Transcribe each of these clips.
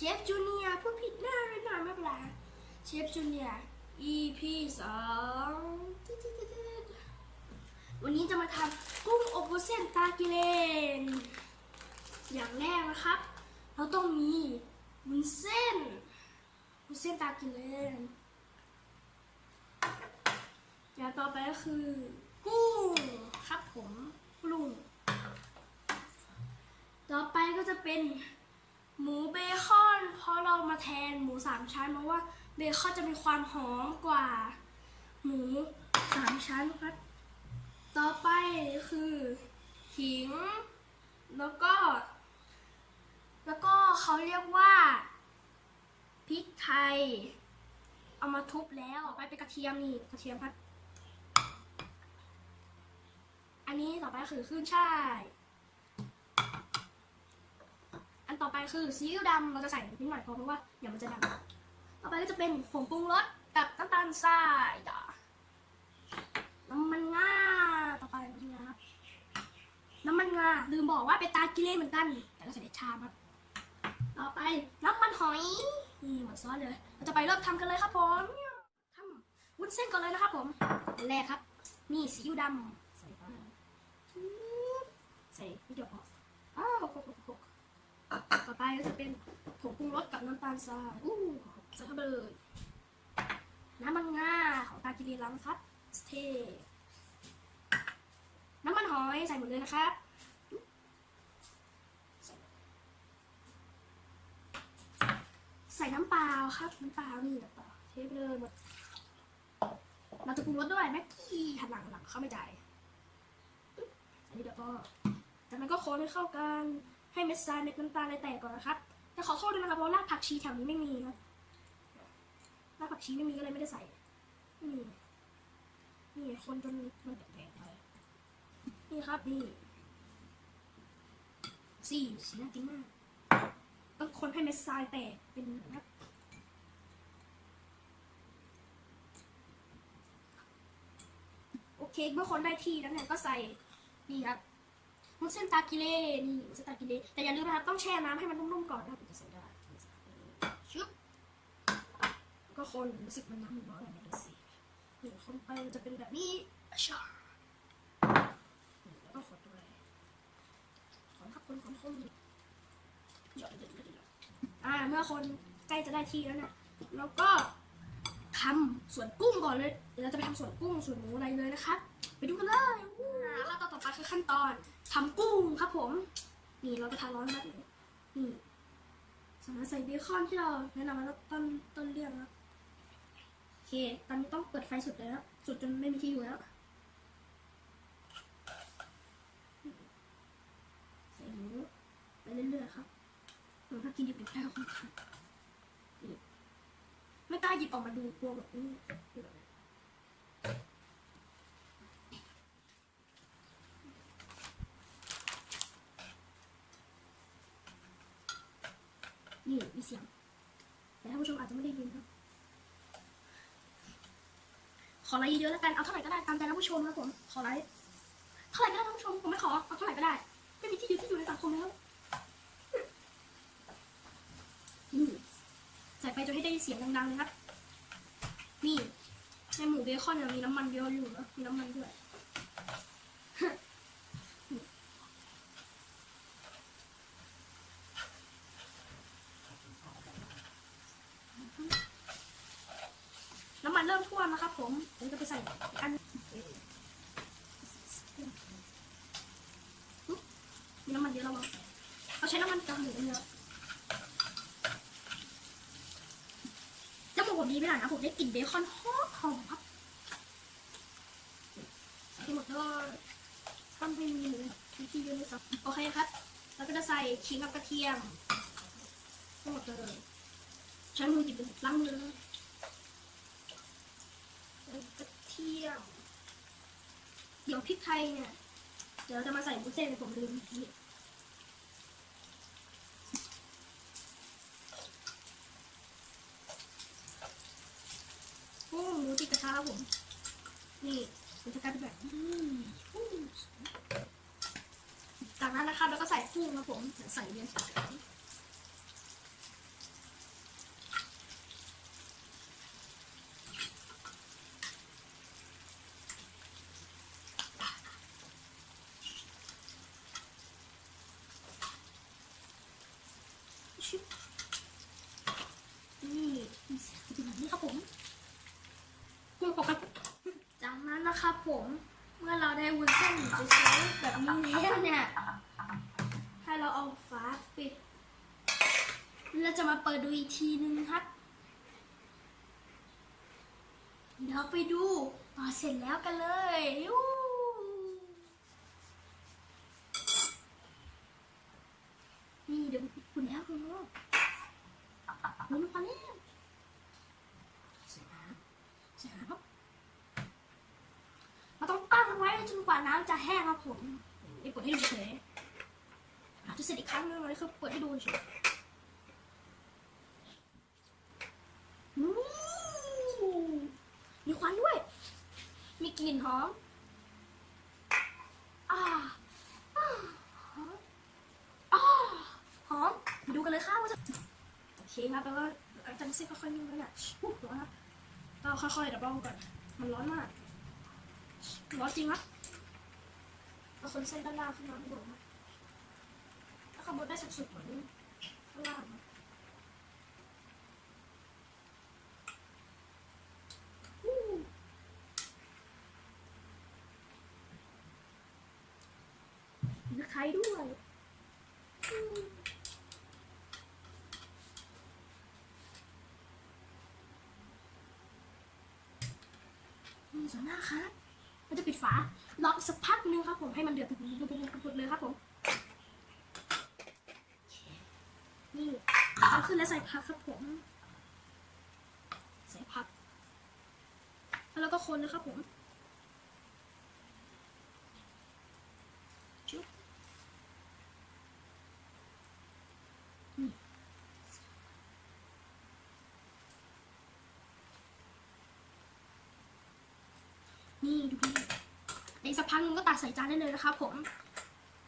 เชฟจูเนียผู้ผิดหน้าไปหน่อยไม่เป็นไรเชฟจูเนีย EP สองวันนี้จะมาทำกุ้งอบวุ้นเส้นตากิเลน อย่างแรกนะครับ เราต้องมีวุ้นเส้นวุ้นเส้นตากิเลนอย่างต่อไปก็คือ กุ้งครับผมกุ้งต่อไปก็จะเป็น หมูเบคอน เพราะเรามาแทนหมูสามชั้นเพราะว่าเบคอนจะมีความหอมกว่า หมูสามชั้นครับ ต่อไปคือขิง แล้วก็ แล้วก็เขาเรียกว่าพริกไทย เอามาทุบแล้วต่อไปเป็นกระเทียมนี่กระเทียมครับ อันนี้ต่อไปคือขึ้นช่าย อัน ต่อไปคือซีอิ๊วดำเราจะใส่นิดหน่อยพอเพราะว่าเดี๋ยวมันจะดำต่อไปก็จะเป็นผงปรุงรสกับน้ำตาลทรายน้ำมันงาต่อไปนะครับน้ำมันงาลืมบอกว่าเป็นตากิเลนเหมือนกัน แต่เราใส่ในชามครับต่อไปน้ำมันหอยนี่เหมือนซอสเลย เราจะไปเริ่มทำกันเลยครับผมทำวุ้นเส้นก่อนเลยนะครับผมอันแรกครับ นี่ซีอิ๊วดำใส่ไปใส่นิดเดียวพออ้าวหกหกหก ต่อไป ก็จะเป็นผงปรุงรสกับน้ำตาลทรายอู้ใส่เข้าไปเลยน้ำมันงาของตากิรีลังครับเทน้ำมันหอยใส่หมดเลยนะครับใส่น้ำเปล่าครับน้ำเปล่านี่น้ำเปล่าเทไปเลยหมดเราจะปรุงรสด้วยแม็กกี้หันหลังหลังเข้าไม่ใจอันนี้เดี๋ยวก็จากนั้นก็คนให้เข้ากัน ให้เม็ดทรายเม็ดน้ำตาลอะไรแตกก่อนนะครับแต่ขอโทษด้วยนะครับเพราะรากผักชีแถวนี้ไม่มีครับรากผักชีไม่มีก็เลยไม่ได้ใส่ไม่มีนี่คนจนมันแตกไปนี่ครับนี่สี่สีน่ากินมากต้องคนให้เม็ดทรายแตกเป็นครับโอเคเมื่อคนได้ที่แล้วเนี่ยก็ใส่นี่ครับ มุนเส้นตากิเล่นี่มุนเส้นตากิเล่แต่อย่าลืมนะครับต้องแช่น้ำให้มันนุ่มๆก่อนนะครับถึงจะใส่ได้ชุบก็คนรู้สึกมันน้ำมันร้อนอะไรดูสินี่คนไปมันจะเป็นแบบนี้ชาแล้วก็ขดด้วยขอทับคนคนคนหยอดหยอดหยอดหยอดอ่าเมื่อคนใกล้จะได้ที่แล้วนี่ยแล้วก็ทำส่วนกุ้งก่อนเลยเดี๋ยวเราจะไปทำส่วนกุ้งส่วนหมูอะไรเลยนะครับ ไปดูกันเลย อ่าแล้วต่อไปคือขั้นตอนทำกุ้งครับผม นี่เรากระทะร้อนแบบนี้นี่สามารถใส่เบคอนที่เราแนะนำไว้แล้วต้นต้นเรื่องนะโอเค ตอนนี้ต้องเปิดไฟสุดเลยแล้ว สุดจนไม่มีที่อยู่แล้วใส่หมูไปเรื่อยๆครับหนูถ้ากินดิบๆได้ก็คงทำนี่ไม่กล้าหยิบออกมาดูกลัวแบบนี้มีเสียง แต่ท่านผู้ชมอาจจะไม่ได้ยินครับ ขอไลค์เยอะๆแล้วกัน เอาเท่าไหร่ก็ได้ตามใจท่านผู้ชมครับผม ขอไลค์เท่าไหร่ก็ได้ท่านผู้ชม ผมไม่ขอ เอาเท่าไหร่ก็ได้ ไม่มีที่ยืนที่อยู่ในสังคมแล้วใส่ไปจนให้ได้เสียงดังๆเลยครับ นี่ ในหมูเบคอนเนี่ยมีน้ำมันเยอะอยู่นะมีน้ำมันด้วย น้ำมันเริ่มท่วนะครับผม ผมจะไปใส่อันมีน้ำมันเยอะแล้วมั้งเอาใช้น้ำมันกากหมูเยอะจมูกผมดีไปหน่อนะผมได้กลิ่นเบคอนหอมหอมครับใส่หมดเลยต้องไม่มีหมูที่เยอะเลยครับโอเคครับ แล้วก็จะใส่ขิงกับกระเทียมทั้งหมดเลยใช้มือหยิบเป็นล้างมือเลย กระเทียมเดี๋ยวพริกไทยเนี่ย เดี๋ยวจะมาใส่บุ้นเส้นผมลืมนี่โอ้หมูติดกระทะผม นี่มันจะกลายเป็นแบบจากนั้นนะครับแล้วก็ใส่กุ้งครับผมเดี๋ยวใส่ เรียงสายเราได้วุ้นเส้นสวยๆแบบนี้แล้วเนี่ยถ้าเราเอาฝาปิดเราจะมาเปิดดูอีกทีนึงครับ เดี๋ยวไปดูพอเสร็จแล้วกันเลยยูนี่เดี๋ยวคุณแล้วคุณแล้วคุณมาแล้วเสร็จแล้วเสร็จแล้วครับเราต้องตั้งไว้ จนกว่าน้ำจะแห้งครับผมเดี๋ยวเปิดให้ดูเฉยอาจจะเสร็จอีกครั้งนึงเลยคือเปิดให้ดูเฉยมีควันด้วย มีกลิ่นหอมอ่าอ่าหอมอ่าหอมดูกันเลยค่ะว่าจะโอเคครับแล้วก็หลังจากนี้เส้นค่อยๆนิ่มแล้วเนี่ยอุ๊ยร้อนครับเราค่อยๆดับเบิลก่อน มันร้อนมาก ร้อนจริงครับ เอาคนเส้นด้านล่างขึ้นมาข้างบนถ้าข้างบนได้สุดๆเหมือนข้างล่างนะอู้มีไข่ด้วยสวยมากครับ เราจะปิดฝารออีกสักพักนึงครับผมให้มันเดือดปุดๆๆๆเลยครับผมนี่เอาขึ้นแล้วใส่ผักครับผม ใส่ผัก แล้วก็คนนะครับผม จุ๊บนี่ นี่ดูดิ ในสักพักนึงก็ตัดใส่จานได้เลยนะครับผม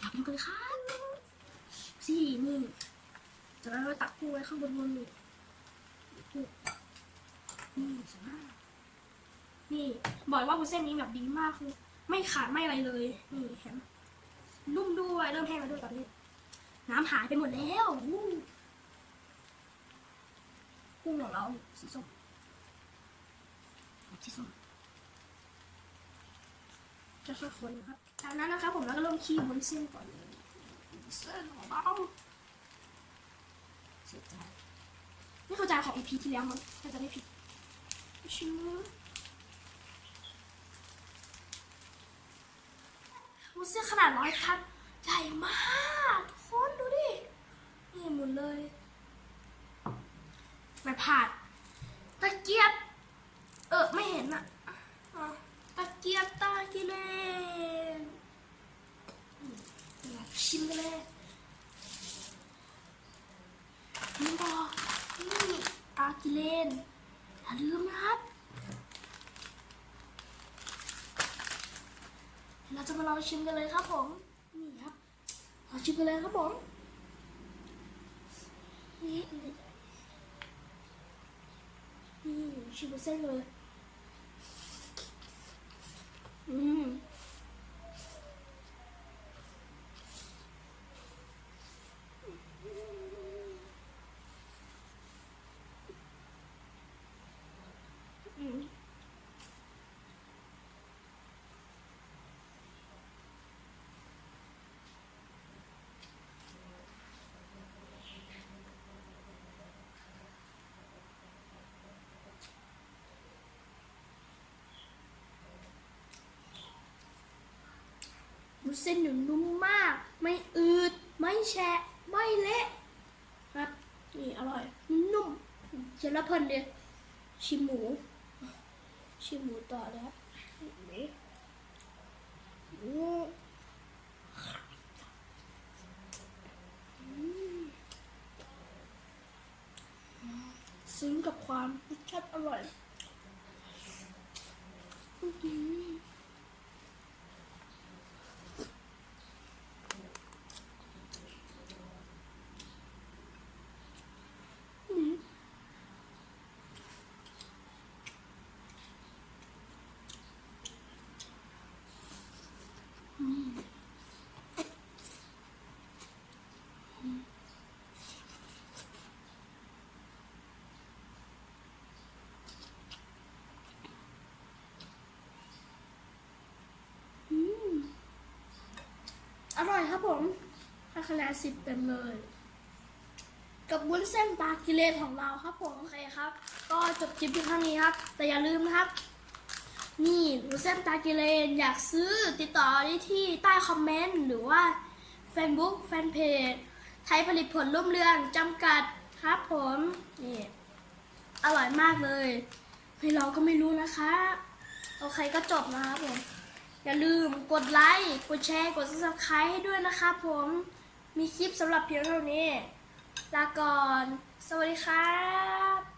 อยากดูกันเลยครับสี่นี่จากนั้นเราตักกุ้งไว้ข้างบนบนนี่นี่สวยมากนี่บอกว่าวุ้นเส้นนี้แบบดีมากคือไม่ขาดไม่อะไรเลย นี่เห็นไหมนุ่มด้วยเริ่มแห้งแล้วด้วยตอนนี้ น้ำหายไปหมดแล้วอู้กุ้งของเราสีส้มสีส้ม จะค่อยคนนะครับจากนั้นนะครับผมแล้วก็เริ่มคีบบนเส้นก่อนเลยเส้นของเราเสียใจนี่คือจานของ EP ที่แล้วมั้งถ้าจะไม่ผิดชื่อวุ้นเส้นขนาดร้อยคันใหญ่มากทุกคนดูดินี่หมุนเลยไม่พลาดตะเกียบ เออ ไม่เห็นอะอะตะเกียบตากิเลนอืมชิมกันเลยนี่บอกนี่ตากิเลนอย่าลืมนะครับเดี๋ยวเรา จะมาลองชิมกันเลยครับผม นี่ครับลองชิมกันเลยครับผม นี่นี่ชิมเส้นเลย อืมอืมวุ้น เส้นหนึ่งนุ่มมาก ไม่อืด ไม่แฉะ ไม่เละครับ นี่อร่อย นุ่มเชียวแล้วเพลินเลยชิมหมู ชิมหมูต่อเลยครับนี่อืซึ้งกับความรสชาติอร่อยอื้อหือ อ ครับผมให้คะแนนสิบเต็มเลย กับวุ้นเส้นปลากิเลนของเราครับผมโอเคครับ ก็จบคลิปเพียงเท่านี้ครับ แต่อย่าลืมนะครับ นี่วุ้นเส้นปลากิเลนอยากซื้อติดต่อได้ที่ใต้คอมเมนต์หรือว่า Facebook แฟนเพจไทยผลิตผลร่มเรืองจำกัดครับผมนี่อร่อยมากเลยให้เราก็ไม่รู้นะคะ โอเคก็จบนะครับผม อย่าลืมกดไลค์ กดแชร์ กด subscribe ให้ด้วยนะครับผม มีคลิปสำหรับเพียงเท่านี้ ลาก่อน สวัสดีครับ